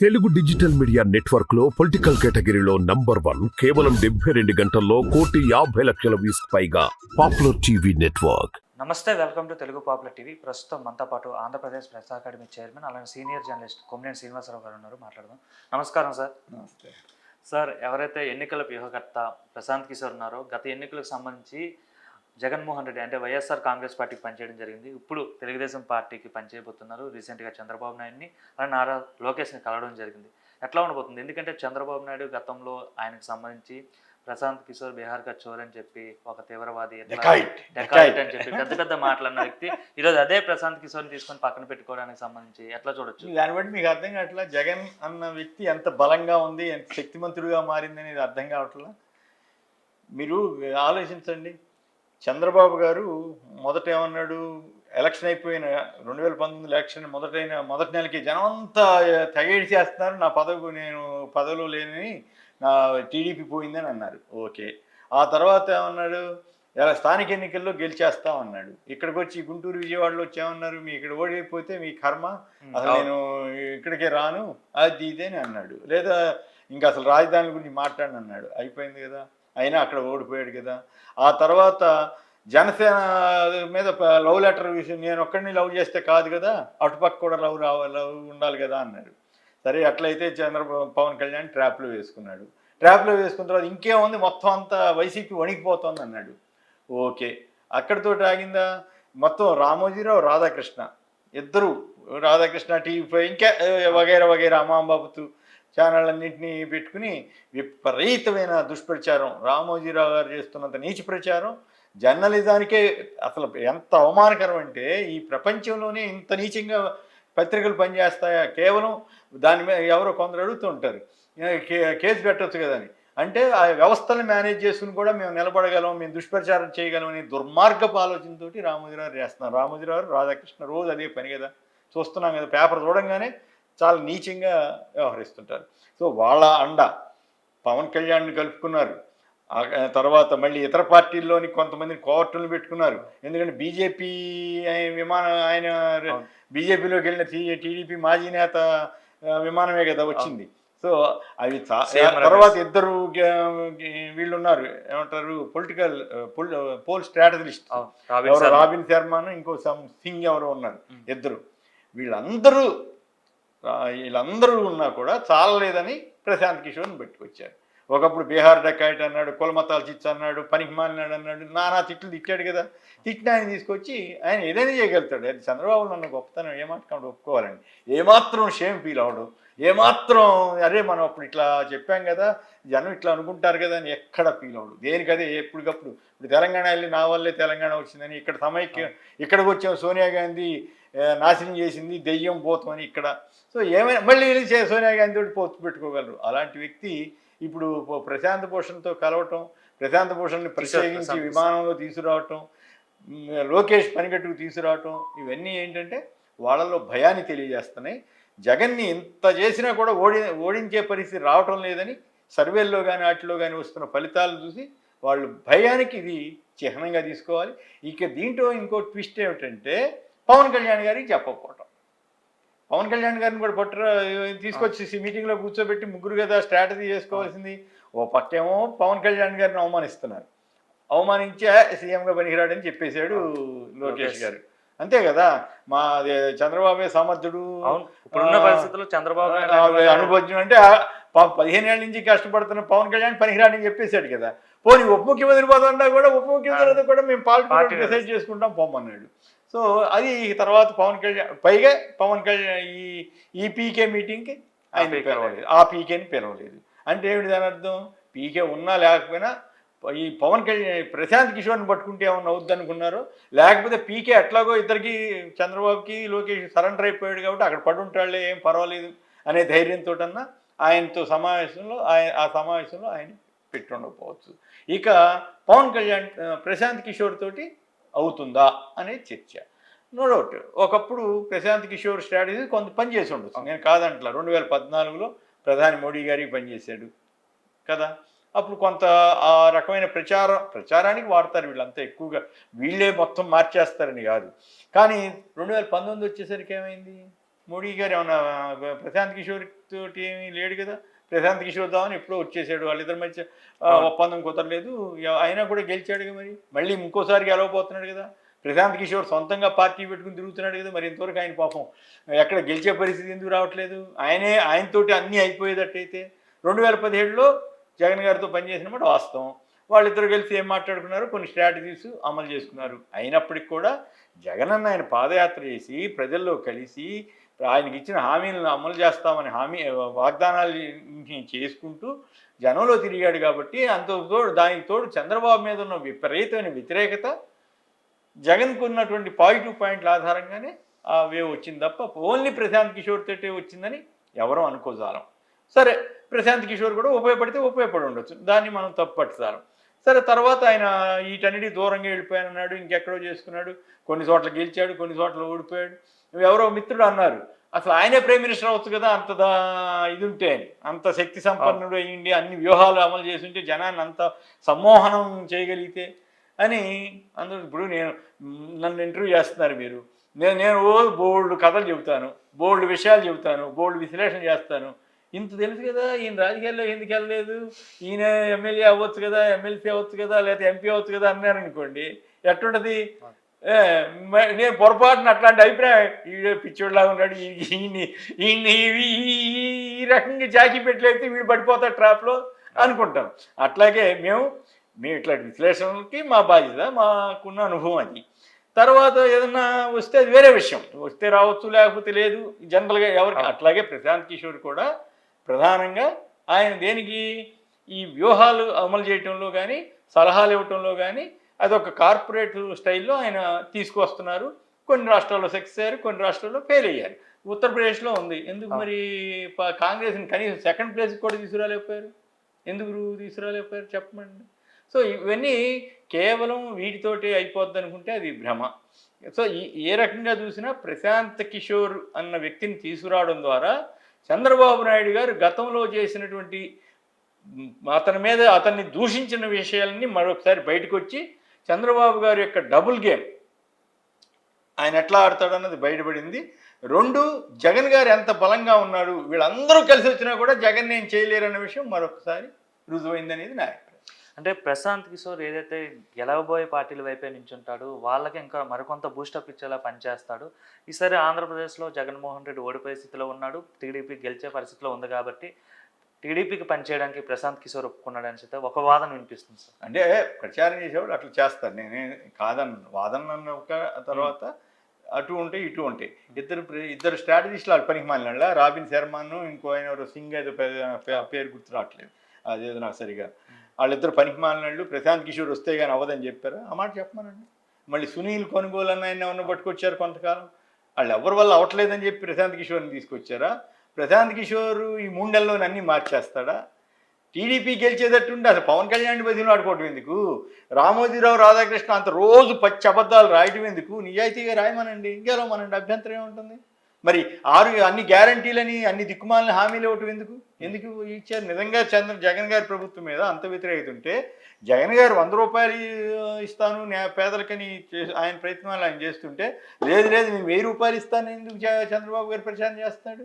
Telugu digital media నెట్వర్క్లో political కేటగిరీలో number one కేవలం డెబ్బై రెండు గంటల్లో కోటి యాభై లక్షల వ్యూస్ పైగా పాపులర్ టీవీ నెట్వర్క్. నమస్తే welcome to Telugu popular TV. ప్రస్తుతం మనతో పాటు ఆంధ్రప్రదేశ్ ప్రెస్ అకాడమీ చైర్మన్ అలానే సీనియర్ జర్నలిస్ట్ కొమ్మినేని శ్రీనివాసరావు గారు ఉన్నారు. మాట్లాడదాం. నమస్కారం సార్. నమస్తే. సార్ ఎవరైతే ఎన్నికల వ్యూహకర్త ప్రశాంత్ కిషోర్ ఉన్నారో గత ఎన్నికలకు సంబంధించి జగన్మోహన్ రెడ్డి అంటే వైఎస్ఆర్ కాంగ్రెస్ పార్టీకి పనిచేయడం జరిగింది. ఇప్పుడు తెలుగుదేశం పార్టీకి పనిచేయబోతున్నారు. రీసెంట్గా చంద్రబాబు నాయుడిని అలానే నారా లోకేష్ని కలవడం జరిగింది. ఎట్లా ఉండబోతుంది? ఎందుకంటే చంద్రబాబు నాయుడు గతంలో ఆయనకు సంబంధించి ప్రశాంత్ కిషోర్ బీహార్ కా చోర్ అని చెప్పి ఒక తీవ్రవాది. డెకాయిట్. అని చెప్పి పెద్ద పెద్ద మాటలన్న వ్యక్తి ఈరోజు అదే ప్రశాంత్ కిషోర్ని తీసుకొని పక్కన పెట్టుకోవడానికి సంబంధించి ఎట్లా చూడొచ్చు? దాన్ని బట్టి మీకు అర్థం కావట్లా? జగన్ అన్న వ్యక్తి ఎంత బలంగా ఉంది ఎంత శక్తిమంతుడిగా మారింది అనేది అర్థం కావట్లా? మీరు ఆలోచించండి. చంద్రబాబు గారు మొదట ఏమన్నాడు? ఎలక్షన్ అయిపోయిన రెండు వేల పంతొమ్మిది ఎలక్షన్ మొదటైన మొదటి నెలకి జనం అంతా తెగేడి చేస్తున్నారు. నా పదవి నేను పదవిలో లేనని నా టీడీపీ పోయిందని అన్నారు. ఓకే. ఆ తర్వాత ఏమన్నాడు? ఇలా స్థానిక ఎన్నికల్లో గెలిచేస్తాం అన్నాడు. ఇక్కడికి వచ్చి గుంటూరు విజయవాడలో వచ్చి ఏమన్నారు? మీ ఇక్కడ ఓడిపోతే మీ కర్మ. అసలు నేను ఇక్కడికే రాను. అది ఇది అని అన్నాడు. లేదా ఇంకా అసలు రాజధాని గురించి మాట్లాడను అన్నాడు అయిపోయింది కదా. అయినా అక్కడ ఓడిపోయాడు కదా. ఆ తర్వాత జనసేన మీద లవ్ లెటర్ విషయం నేను ఒక్కడిని లవ్ చేస్తే కాదు కదా అటుపక్క కూడా లవ్ రావాలి లవ్ ఉండాలి కదా అన్నాడు. సరే అట్లయితే చంద్రబాబు పవన్ కళ్యాణ్ ట్రాప్లో వేసుకున్నాడు. ట్రాప్లో వేసుకున్న తర్వాత ఇంకేముంది? మొత్తం అంతా వైసీపీ వణికిపోతుంది అన్నాడు. ఓకే. అక్కడితో ఆగిందా? మొత్తం రామోజీరావు రాధాకృష్ణ. ఇద్దరు రాధాకృష్ణ టీవీ ఫైవ్ ఇంకా వగైరా వగైరా అమ్మాంబాబుతు ఛానల్ అన్నింటినీ పెట్టుకుని విపరీతమైన దుష్ప్రచారం. రామోజీరావు గారు చేస్తున్నంత నీచ ప్రచారం జర్నలిజానికే అసలు ఎంత అవమానకరం అంటే ఈ ప్రపంచంలోనే ఇంత నీచంగా పత్రికలు పనిచేస్తాయా? కేవలం దాని మీద ఎవరో కొందరు అడుగుతూ ఉంటారు. కేసు పెట్టచ్చు కదా అని. అంటే ఆ వ్యవస్థను మేనేజ్ చేసుకుని కూడా మేము నిలబడగలం మేము దుష్ప్రచారం చేయగలం అనే దుర్మార్గపు ఆలోచనతోటి రామోజీరావు చేస్తున్నారు. రామోజీరావు రాధాకృష్ణ రోజు అదే పని కదా. చూస్తున్నాం కదా పేపర్ చూడంగానే చాలా నీచంగా వ్యవహరిస్తుంటారు. సో వాళ్ళ అండ పవన్ కళ్యాణ్ని కలుపుకున్నారు. తర్వాత మళ్ళీ ఇతర పార్టీల్లోని కొంతమందిని కోర్టులు పెట్టుకున్నారు. ఎందుకంటే బీజేపీ విమానం ఆయన. బీజేపీలోకి వెళ్ళిన టీడీపీ మాజీ నేత విమానమే కదా వచ్చింది. సో అవి. తర్వాత ఇద్దరు వీళ్ళు ఉన్నారు ఏమంటారు? Political poll strategist. ఎవరో. రాబిన్ శర్మను ఇంకో సమ్ సింగ్ ఎవరో ఉన్నారు. ఇద్దరు. వీళ్ళందరూ వీళ్ళందరూ ఉన్నా కూడా చాలలేదని ప్రశాంత్ కిషోర్ని పెట్టుకొచ్చారు. ఒకప్పుడు బీహార్ డకాయిట్ అన్నాడు కులమతాలు చిచ్చు అన్నాడు పనికి మాలినాడు అన్నాడు నానా తిట్లు తిట్టాడు కదా. తిట్టిన ఆయన తీసుకొచ్చి ఆయన ఏదైనా చేయగలుగుతాడు. అది చంద్రబాబు నన్ను గొప్పతనం ఏమాత్రం ఒప్పుకోవాలండి. ఏమాత్రం షేమ్ ఫీల్ అవడం ఏమాత్రం అరే మనం అప్పుడు ఇట్లా చెప్పాం కదా జనం ఇట్లా అనుకుంటారు కదా అని ఎక్కడ ఫీల్ అవడు దేనికదే ఎప్పటికప్పుడు. ఇప్పుడు తెలంగాణ వెళ్ళి నా వల్లే తెలంగాణ వచ్చిందని ఇక్కడ సమైక్య ఇక్కడికి వచ్చాం సోనియా గాంధీ నాశనం చేసింది దెయ్యం పోతామని ఇక్కడ. సో ఏమైనా మళ్ళీ సోనియా గాంధీ తోటి పొత్తు పెట్టుకోగలరు. అలాంటి వ్యక్తి ఇప్పుడు ప్రశాంత్ భూషణ్తో కలవటం ప్రశాంత్ భూషణ్ని ప్రత్యేకించి విమానంలో తీసుకురావటం లోకేష్ పనిగట్టుకు తీసుకురావటం ఇవన్నీ ఏంటంటే వాళ్ళలో భయాన్ని తెలియజేస్తున్నాయి. జగన్ని ఇంత చేసినా కూడా ఓడి ఓడించే పరిస్థితి రావటం లేదని సర్వేల్లో కానీ వాటిలో కానీ వస్తున్న ఫలితాలు చూసి వాళ్ళు భయానికి ఇది చిహ్నంగా తీసుకోవాలి. ఇక దీంట్లో ఇంకో ట్విస్ట్ ఏమిటంటే పవన్ కళ్యాణ్ గారికి చెప్పకపోవటం. పవన్ కళ్యాణ్ గారిని కూడా పట్టురా తీసుకొచ్చి మీటింగ్లో కూర్చోబెట్టి ముగ్గురు కదా స్ట్రాటజీ చేసుకోవాల్సింది. ఓ పక్కేమో పవన్ కళ్యాణ్ గారిని అవమానిస్తున్నారు. అవమానించే సీఎంగా పనికిరాడని చెప్పేశాడు లోకేష్. గారు. అంతే కదా? మా చంద్రబాబే సమర్థుడు. ఇప్పుడున్న పరిస్థితుల్లో చంద్రబాబు అనుభవం అంటే పదిహేను ఏళ్ళ నుంచి కష్టపడుతున్న పవన్ కళ్యాణ్ పనికిరాడని చెప్పేశాడు కదా. పోనీ ఉప ముఖ్యమంత్రి పదవున్నా కూడా ఉప ముఖ్యమంత్రి కూడా మేము పార్టీ డిసైడ్ చేసుకుంటాం పొమ్మన్నాడు. సో అది తర్వాత పవన్ కళ్యాణ్ పైగా పవన్ కళ్యాణ్ ఈ ఈ పీకే మీటింగ్కి ఆయన పిలవలేదు. ఆ పీకేని పిలవలేదు. అంటే ఏమిటి దాని అర్థం? పీకే ఉన్నా లేకపోయినా ఈ పవన్ కళ్యాణ్ ప్రశాంత్ కిషోర్ని పట్టుకుంటే ఏమన్నా అవుద్ది అనుకున్నారు లేకపోతే పీకే ఎట్లాగో ఇద్దరికి చంద్రబాబుకి లోకేష్ సరెండర్ అయిపోయాడు కాబట్టి అక్కడ పడుంటాడులే ఏం పర్వాలేదు అనే ధైర్యంతో ఆయనతో సమావేశంలో ఆయన ఆ సమావేశంలో ఆయన పెట్టుండకపోవచ్చు. ఇక పవన్ కళ్యాణ్ ప్రశాంత్ కిషోర్ తోటి అవుతుందా అనే చర్చ. నో డౌట్ ఒకప్పుడు ప్రశాంత్ కిషోర్ స్ట్రాటజీ కొంత పని చేసి ఉండొచ్చు. నేను కాదంట్లా. రెండు వేల పద్నాలుగులో ప్రధాని మోడీ గారికి పనిచేశాడు కదా? అప్పుడు కొంత ఆ రకమైన ప్రచారం ప్రచారానికి వాడతారు వీళ్ళంతా ఎక్కువగా. వీళ్ళే మొత్తం మార్చేస్తారని కాదు. కానీ రెండు వేల పంతొమ్మిది వచ్చేసరికి ఏమైంది? మోడీ గారు ఏమన్నా ప్రశాంత్ కిషోర్ తోటి ఏమీ లేడు కదా? ప్రశాంత్ కిషోర్ ధావన్ ఎప్పుడో వచ్చేసాడు. వాళ్ళిద్దరి మధ్య ఒప్పందం కుదరలేదు. అయినా కూడా గెలిచాడు మరి. మళ్ళీ ఇంకోసారి గెలవబోతున్నాడు కదా. ప్రశాంత్ కిషోర్ సొంతంగా పార్టీ పెట్టుకుని తిరుగుతున్నాడు కదా మరి ఇంతవరకు ఆయన పాపం. ఎక్కడ గెలిచే పరిస్థితి ఎందుకు రావట్లేదు? ఆయనే ఆయనతోటి అన్నీ అయిపోయేటట్టయితే రెండు వేల పదిహేడులో జగన్ గారితో పనిచేసిన మాట వాస్తవం. వాళ్ళిద్దరు కలిసి ఏం మాట్లాడుకున్నారు కొన్ని స్ట్రాటజీస్ అమలు చేసుకున్నారు. అయినప్పటికీ కూడా జగన్ అన్న ఆయన పాదయాత్ర చేసి ప్రజల్లో కలిసి ఆయనకి ఇచ్చిన హామీలను అమలు చేస్తామని హామీ వాగ్దానాలు చేసుకుంటూ జనంలో తిరిగాడు కాబట్టి అంత తోడు దానికి తోడు చంద్రబాబు మీద ఉన్న విపరీతమైన వ్యతిరేకత జగన్కు ఉన్నటువంటి పాజిటివ్ పాయింట్ల ఆధారంగానే ఆ వేవ్ వచ్చింది తప్ప ఓన్లీ ప్రశాంత్ కిషోర్ తోటే వచ్చిందని ఎవరు అనుకోజాలం. సరే ప్రశాంత్ కిషోర్ కూడా ఉపయోగపడితే ఉపయోగపడి ఉండొచ్చు. దాన్ని మనం తప్పుపట్టజాలం సరే తర్వాత ఆయన వీటన్నిటి దూరంగా వెళ్ళిపోయానన్నాడు ఇంకెక్కడో చేసుకున్నాడు. కొన్ని చోట్ల గెలిచాడు కొన్ని చోట్ల ఓడిపోయాడు. ఎవరో మిత్రుడు అన్నారు. అసలు ఆయనే ప్రైమ్ మినిస్టర్ అవచ్చు కదా అంత ఇది ఉంటే. అంత శక్తి సంపన్నుడు అయ్యిండి అన్ని వ్యూహాలు అమలు చేసి ఉంటే జనాన్ని అంత సమ్మోహనం చేయగలిగితే అని అందరూ ఇప్పుడు నేను నన్ను ఇంటర్వ్యూ చేస్తున్నారు మీరు. నేను నేను ఓ బోల్డ్ కథలు చెబుతాను బోల్డ్ విషయాలు చెబుతాను బోల్డ్ విశ్లేషణ చేస్తాను. ఇంత తెలుసు కదా ఈయన రాజకీయాల్లో ఎందుకు వెళ్ళలేదు? ఈయన ఎమ్మెల్యే అవ్వచ్చు కదా ఎమ్మెల్సీ అవ్వచ్చు కదా లేకపోతే ఎంపీ అవ్వచ్చు కదా అన్నారు అనుకోండి ఎట్టుంటది నేను పొరపాటున అట్లాంటి అభిప్రాయం వీడు పిచ్చోడ్లాగా ఉన్నాడు ఈ- ఈయన్ని ఈయన్ని ఈ- రకంగా జాకీ పెట్టలేకపోతే వీడు పడిపోతాడు ట్రాప్లో అనుకుంటాం. అట్లాగే మేము మేము ఇట్లాంటి విశ్లేషణలకి మా బాధ్యత మాకున్న అనుభవం అది. తర్వాత ఏదన్నా వస్తే అది వేరే విషయం. వస్తే రావచ్చు లేకపోతే లేదు జనరల్గా ఎవరికి అట్లాగే ప్రశాంత్ కిషోర్ కూడా ప్రధానంగా ఆయన దేనికి ఈ వ్యూహాలు అమలు చేయటంలో కానీ సలహాలు ఇవ్వటంలో కానీ అదొక కార్పొరేట్ స్టైల్లో ఆయన తీసుకొస్తున్నారు కొన్ని రాష్ట్రాల్లో సక్సెస్ అయ్యారు కొన్ని రాష్ట్రాల్లో ఫెయిల్ అయ్యారు. ఉత్తరప్రదేశ్లో ఉంది. ఎందుకు మరి కాంగ్రెస్ని కనీసం సెకండ్ ప్లేస్కి కూడా తీసుకురాలేకపోయారు? ఎందుకు తీసుకురాలేకపోయారు? చెప్పమండి. సో ఇవన్నీ కేవలం వీటితోటి అయిపోద్ది అనుకుంటే అది భ్రమ. సో ఈ ఏ రకంగా చూసినా ప్రశాంత్ కిషోర్ అన్న వ్యక్తిని తీసుకురావడం ద్వారా చంద్రబాబు నాయుడు గారు గతంలో చేసినటువంటి అతని మీద అతన్ని దూషించిన విషయాలన్నీ మరొకసారి బయటకు వచ్చి చంద్రబాబు గారి యొక్క డబుల్ గేమ్. ఆయన ఎట్లా ఆడతాడన్నది బయటపడింది. రెండు జగన్ గారు ఎంత బలంగా ఉన్నాడు వీళ్ళందరూ కలిసి వచ్చినా కూడా జగన్ ఏం చేయలేరు అన్న విషయం మరొకసారి రుజువైంది అనేది నా అభిప్రాయం. అంటే ప్రశాంత్ కిషోర్ ఏదైతే గెలవబోయే పార్టీల వైపే నించుంటాడు వాళ్ళకి ఇంకా మరికొంత బూస్టప్ ఇచ్చేలా పనిచేస్తాడు. ఈసారి ఆంధ్రప్రదేశ్లో జగన్మోహన్ రెడ్డి ఓడిపోయే స్థితిలో ఉన్నాడు. టీడీపీ గెలిచే పరిస్థితిలో ఉంది కాబట్టి టీడీపీకి పనిచేయడానికి ప్రశాంత్ కిషోర్ ఒప్పుకున్నాడని చెప్పి ఒక వాదన వినిపిస్తుంది సార్. అంటే ప్రచారం చేసేవాడు అట్లా చేస్తారు. నేనే కాదన్న వాదన ఒక తర్వాత అటు ఉంటాయి ఇటు ఉంటాయి ఇద్దరు ఇద్దరు స్ట్రాటజిస్టులు వాళ్ళు పనికి మాలిన రాబిన్ శర్మను ఇంకో ఆయన ఎవరో సింగ్ ఏదో పేరు గుర్తు రావట్లేదు. అదేదో నాకు సరిగా. వాళ్ళిద్దరు పనికి మాలినాళ్ళు ప్రశాంత్ కిషోర్ వస్తే కానీ అవ్వదని చెప్పారు? ఆ మాట చెప్పమనండి. మళ్ళీ సునీల్ కొనుగోలు అన్న ఆయన పట్టుకొచ్చారు కొంతకాలం. వాళ్ళు ఎవరి వల్ల అవ్వట్లేదని చెప్పి ప్రశాంత్ కిషోర్ని తీసుకొచ్చారా? ప్రశాంత్ కిషోర్ ఈ మూడు నెలల్లో అన్నీ మార్చేస్తాడా? టీడీపీ గెలిచేటట్టుండి అసలు పవన్ కళ్యాణ్ బదిలీ ఆడుకోవటం ఎందుకు? రామోజీరావు రాధాకృష్ణ అంత రోజు పచ్చి అబద్ధాలు రాయటం ఎందుకు? నిజాయితీగా రాయమనండి గెలవమనండి అభ్యంతరం ఏముంటుంది? మరి ఆరు అన్ని గ్యారంటీలని అన్ని దిక్కుమాలని హామీలు ఇవ్వటం ఎందుకు? ఎందుకు ఇచ్చారు? నిజంగా చంద్ర జగన్ గారి ప్రభుత్వం మీద అంత వ్యతిరేకత ఉంటే జగన్ గారు వంద రూపాయలు ఇస్తాను పేదలకని ఆయన ప్రయత్నాలు ఆయన చేస్తుంటే లేదు లేదు నేను వెయ్యి రూపాయలు ఇస్తాను ఎందుకు చ- చంద్రబాబు గారు ప్రచారం చేస్తాడు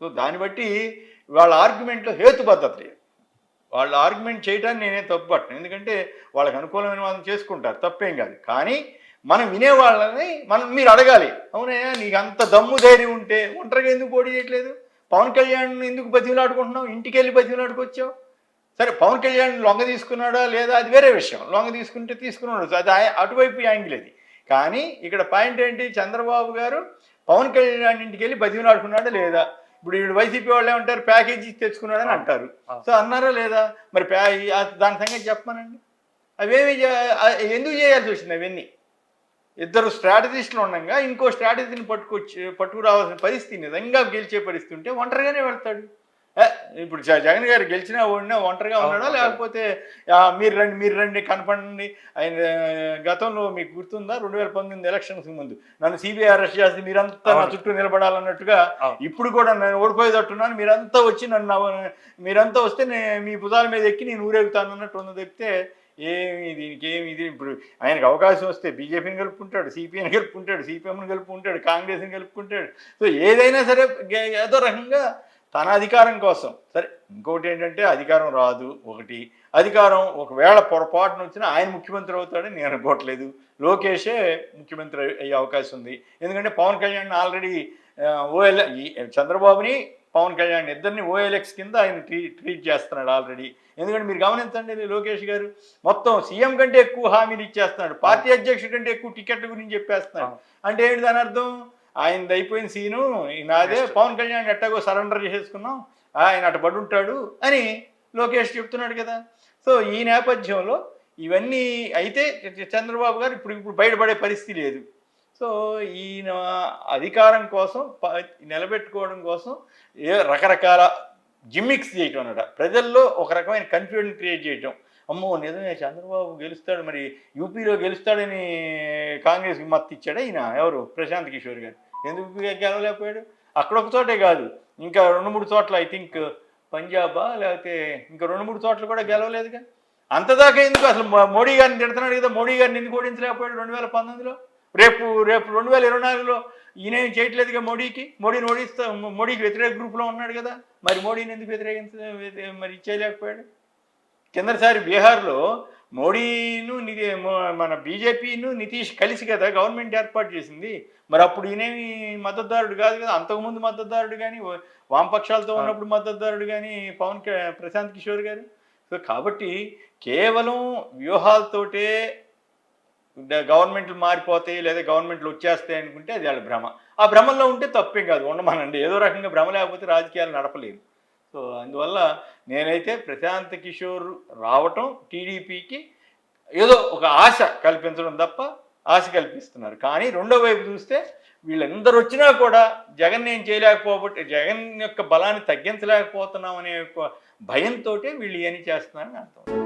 సో దాన్ని బట్టి వాళ్ళ ఆర్గ్యుమెంట్లో హేతుబద్ధత లేదు. వాళ్ళ ఆర్గ్యుమెంట్ చేయడానికి నేనే తప్పుపట్టను ఎందుకంటే వాళ్ళకి అనుకూలమైన వాళ్ళని చేసుకుంటారు తప్పేం కాదు. కానీ మనం వినేవాళ్ళని మనం మీరు అడగాలి. అవునయ్యా నీకు అంత దమ్ము ధైర్యం ఉంటే ఒంటరిగా ఎందుకు పోటీ చేయట్లేదు? పవన్ కళ్యాణ్ ఎందుకు బతిమలాడుకుంటున్నావు ఇంటికి వెళ్ళి బతిమలాడుకొచ్చావు సరే పవన్ కళ్యాణ్ లొంగ తీసుకున్నాడా లేదా? అది వేరే విషయం. లొంగ తీసుకుంటే తీసుకున్నాడు. అది అటువైపు యాంగిల్ అది. కానీ ఇక్కడ పాయింట్ ఏంటి? చంద్రబాబు గారు పవన్ కళ్యాణ్ ఇంటికి వెళ్ళి బతిమలాడుకున్నాడా లేదా? ఇప్పుడు వీడు వైసీపీ వాళ్ళు ఏమంటారు ప్యాకేజీ తెచ్చుకున్నాడని అంటారు. సో అన్నారా లేదా? మరి ప్యా దాని సంగతి చెప్పమనండి. అవేమి ఎందుకు చేయాల్సి వచ్చింది అవన్నీ? ఇద్దరు స్ట్రాటజిస్టులు ఉండగా ఇంకో స్ట్రాటజీని పట్టుకొచ్చి పట్టుకురావాల్సిన పరిస్థితి నిజంగా గెలిచే పరిస్థితి ఉంటే ఒంటరిగానే వెళ్తాడు. ఇప్పుడు జగన్ గారు గెలిచినా ఓడినా ఒంటరిగా ఉన్నాడా. లేకపోతే మీరు రండి మీరు రండి కనపడండి ఆయన గతంలో మీకు గుర్తుందా రెండు వేల పంతొమ్మిది ఎలక్షన్స్ ముందు నన్ను సిబిఐ అరెస్ట్ చేస్తే మీరంతా నా. చుట్టూ నిలబడాలన్నట్టుగా. ఇప్పుడు కూడా నేను ఓడిపోయేటట్టున్నాను మీరంతా వచ్చి నన్ను మీరంతా వస్తే నే మీ భుజాల మీద ఎక్కి నేను ఊరేగుతాను అన్నట్టు ఉన్నది తప్పితే ఏమి దీనికి ఏమి ఇది ఇప్పుడు ఆయనకు అవకాశం వస్తే బీజేపీని కలుపుకుంటాడు సిపిఐని కలుపుకుంటాడు సిపిఎంని కలుపుకుంటాడు కాంగ్రెస్ని కలుపుకుంటాడు సో ఏదైనా సరే ఏదో రకంగా తన అధికారం కోసం. సరే ఇంకోటి ఏంటంటే అధికారం రాదు ఒకటి. అధికారం ఒకవేళ పొరపాటున వచ్చినా ఆయన ముఖ్యమంత్రి అవుతాడని నేను అనుకోవట్లేదు. లోకేషే ముఖ్యమంత్రి అయ్యే అవకాశం ఉంది. ఎందుకంటే పవన్ కళ్యాణ్ ఆల్రెడీ ఓఎల్ చంద్రబాబుని పవన్ కళ్యాణ్ ఇద్దరిని ఓఎల్ఎక్స్ కింద ఆయన ట్రీ ట్రీట్ చేస్తున్నాడు ఆల్రెడీ. ఎందుకంటే మీరు గమనించండి లోకేష్ గారు. మొత్తం సీఎం కంటే ఎక్కువ హామీలు ఇచ్చేస్తున్నాడు. పార్టీ అధ్యక్షుడి కంటే ఎక్కువ టికెట్ల గురించి చెప్పేస్తున్నాడు. అంటే ఏంటి దాని అర్థం? ఆయనది అయిపోయిన సీను నాదే పవన్ కళ్యాణ్ ఎట్టాగో సరెండర్ చేసేసుకున్నాం ఆయన అటు పడి ఉంటాడు అని లోకేష్ చెప్తున్నాడు కదా. సో ఈ నేపథ్యంలో ఇవన్నీ అయితే చంద్రబాబు గారు ఇప్పుడు ఇప్పుడు బయటపడే పరిస్థితి లేదు. సో ఈయన అధికారం కోసం నిలబెట్టుకోవడం కోసం ఏ రకరకాల జిమ్మిక్స్ చేయటం అన్నమాట. ప్రజల్లో ఒక రకమైన కన్ఫ్యూజన్ క్రియేట్ చేయటం. అమ్మో నిజమే చంద్రబాబు గెలుస్తాడు మరి యూపీలో గెలుస్తాడని కాంగ్రెస్కి మద్దతు ఇచ్చాడా ఈయన? ఎవరు? ప్రశాంత్ కిషోర్ గారు. ఎందుకు గెలవలేకపోయాడు అక్కడ ఒక చోటే కాదు. ఇంకా రెండు మూడు చోట్ల ఐ థింక్ పంజాబా లేకపోతే ఇంకా రెండు మూడు చోట్ల కూడా గెలవలేదుగా? అంతదాకా ఎందుకు? అసలు మోడీ గారిని తిడుతున్నాడు కదా మోడీ గారిని ఎందుకు ఓడించలేకపోయాడు రెండు వేల పంతొమ్మిదిలో? రేపు రేపు రెండు వేల ఇరవై నాలుగులో ఈయన చేయట్లేదుగా మోడీకి? మోడీని ఓడిస్తా మోడీకి వ్యతిరేక గ్రూప్లో ఉన్నాడు కదా మరి మోడీని ఎందుకు వ్యతిరేకించ మరి చేయలేకపోయాడు కిందసారి బీహార్లో మోడీను మన బీజేపీను నితీష్ కలిసి కదా గవర్నమెంట్ ఏర్పాటు చేసింది. మరి అప్పుడు ఈయనేమి మద్దతుదారుడు కాదు కదా. అంతకుముందు మద్దతుదారుడు కానీ వామపక్షాలతో ఉన్నప్పుడు మద్దతుదారుడు కానీ పవన్ క- ప్రశాంత్ కిషోర్ గారు. సో కాబట్టి కేవలం వ్యూహాలతోటే గవర్నమెంట్లు మారిపోతాయి లేదా గవర్నమెంట్లు వచ్చేస్తాయి అనుకుంటే అది వాళ్ళ భ్రమ. ఆ భ్రమల్లో ఉంటే తప్పేం కాదు. ఉండమనండి. ఏదో రకంగా భ్రమ లేకపోతే రాజకీయాలు నడపలేరు. సో అందువల్ల నేనైతే ప్రశాంత్ కిషోర్ రావటం టీడీపీకి ఏదో ఒక ఆశ కల్పించడం తప్ప ఆశ కల్పిస్తున్నారు. కానీ రెండో వైపు చూస్తే వీళ్ళందరూ వచ్చినా కూడా జగన్ ఏం చేయలేకపోబట్టి జగన్ యొక్క బలాన్ని తగ్గించలేకపోతున్నాం అనే భయంతో వీళ్ళు ఏమి చేస్తున్నారని అర్థం.